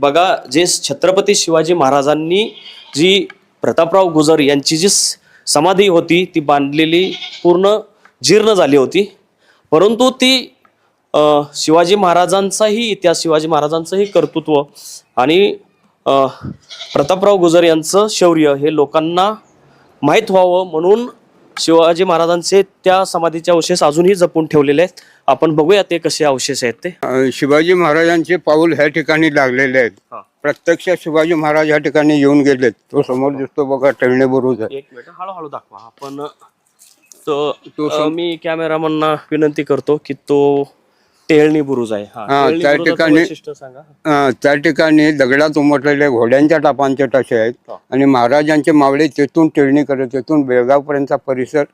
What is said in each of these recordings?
बघा जे छत्रपती शिवाजी महाराजांनी जी प्रतापराव गुजर यांची जी स- समाधी होती ती बांधलेली पूर्ण जीर्ण झाली होती. परंतु ती शिवाजी महाराजांचाही इतिहास शिवाजी महाराजांचंही कर्तृत्व आणि प्रतापराव गुजर यांचं शौर्य हे लोकांना माहीत व्हावं म्हणून शिवाजी महाराजांचे त्या समाधीचे अवशेष अजूनही जपून ठेवलेले आहेत. आपण बघूया ते कसे अवशेष आहेत ते. अ, शिवाजी महाराजांचे पाऊल ह्या ठिकाणी लागलेले आहेत. हा. प्रत्यक्ष शिवाजी महाराज ह्या ठिकाणी येऊन गेलेत. तो समोर दिसतो बघा टळणे बुरुज आहे. एक मिनिट हळूहळू दाखवा. आपण तो तो अ, मी कॅमेरामनना विनंती करतो की तो टेळणी बुरुज आहे हा, हा, टेळणी त्या बुरुजाचं ठिकाणी- वैशिष्ट्य सांगा अ, त्या ठिकाणी दगडात उमटलेले घोड्यांच्या टापांचे टसे आहेत हा. आणि महाराजांचे मावळे तेथून टेळणी करत तेथून बेळगावपर्यंतचा परिसर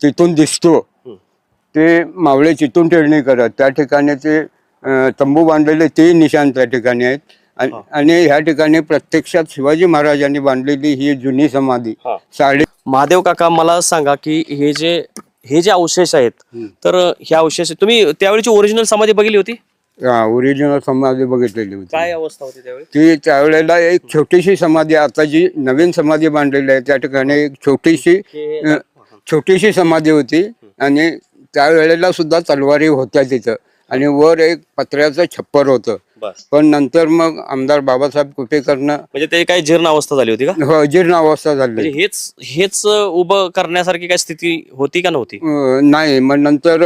तिथून दिसतो हम्म. ते मावळे तिथून टेळणी करत त्या ठिकाणी ते अ, तंबू बांधलेले ते निशाण त्या ठिकाणी आहेत आणि- हा. आणि ह्या ठिकाणी प्रत्यक्षात शिवाजी महाराजांनी बांधलेली ही जुनी समाधी हा. साडे महादेव काका मला सांगा की हे जे हे जे अवशेष आहेत. तर हे अवशेष तुम्ही त्यावेळीची ओरिजिनल समाधी बघितली होती? ओरिजिनल समाधी बघितलेली होती. काय अवस्था होती त्यावेळी? ती त्यावेळेला एक छोटीशी समाधी आता जी नवीन समाधी बांधलेली आहे त्या ठिकाणी एक छोटीशी अ, छोटीशी समाधी होती आणि त्यावेळेला सुद्धा तलवारी होत्या तिथं. आणि वर एक पत्र्याचं छप्पर होतं. पण नंतर मग आमदार बाबासाहेब कुटेकरनं म्हणजे ते काही जीर्ण अवस्था झाली होती का? हो, जीर्ण अवस्था म्हणजे झाली हेच हेच उभं करण्यासारखी काय स्थिती होती का नव्हती? अ, नाही मग नंतर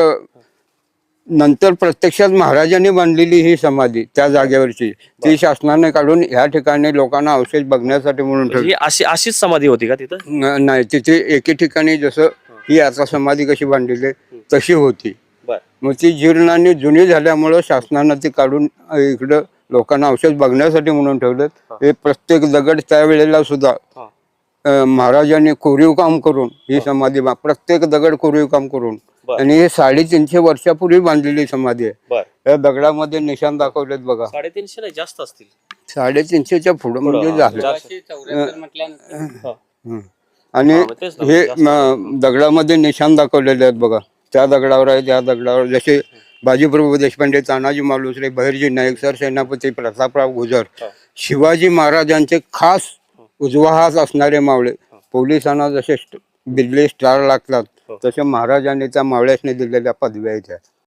नंतर प्रत्यक्षात महाराजांनी बांधलेली ही समाधी त्या जागेवरची. ती शासनाने काढून ह्या ठिकाणी लोकांना अवशेष बघण्यासाठी म्हणून ठेवली. ही अशी अशीच समाधी होती का तिथं? न- नाही तिथे एके ठिकाणी जसं ही आता समाधी कशी बांधलेली आहे, तशी होती. मग ती जीर्ण आणि जुनी झाल्यामुळं शासनानं ती काढून इकडं लोकांना औषध बघण्यासाठी म्हणून ठेवलं हे. प्रत्येक दगड त्यावेळेला सुद्धा महाराजांनी कोरीव काम करून ही समाधी प्रत्येक दगड कोरीव काम करून. आणि हे साडेतीनशे वर्षापूर्वी बांधलेली समाधी आहे. या दगडामध्ये निशाण दाखवलेत बघा. साडेतीनशे नाही जास्त असतील. साडेतीनशेच्या पुढं म्हणजे झालं. हा. हं. आणि हा, दगडामध्ये निशाण दाखवलेले आहेत बघा. त्या दगडावर आहे त्या दगडावर जसे बाजीप्रभू देशपांडे तानाजी मालुसरे बहिर्जी नाईक सर सेनापती प्रतापराव गुजर. शिवाजी महाराजांचे खास उजवा हात असणारे मावळे पोलिसांना जसे बिल्ले स्टार लागतात हो. तसे महाराजांनी त्या मावळ्यासने दिलेल्या पदव्या आहेत.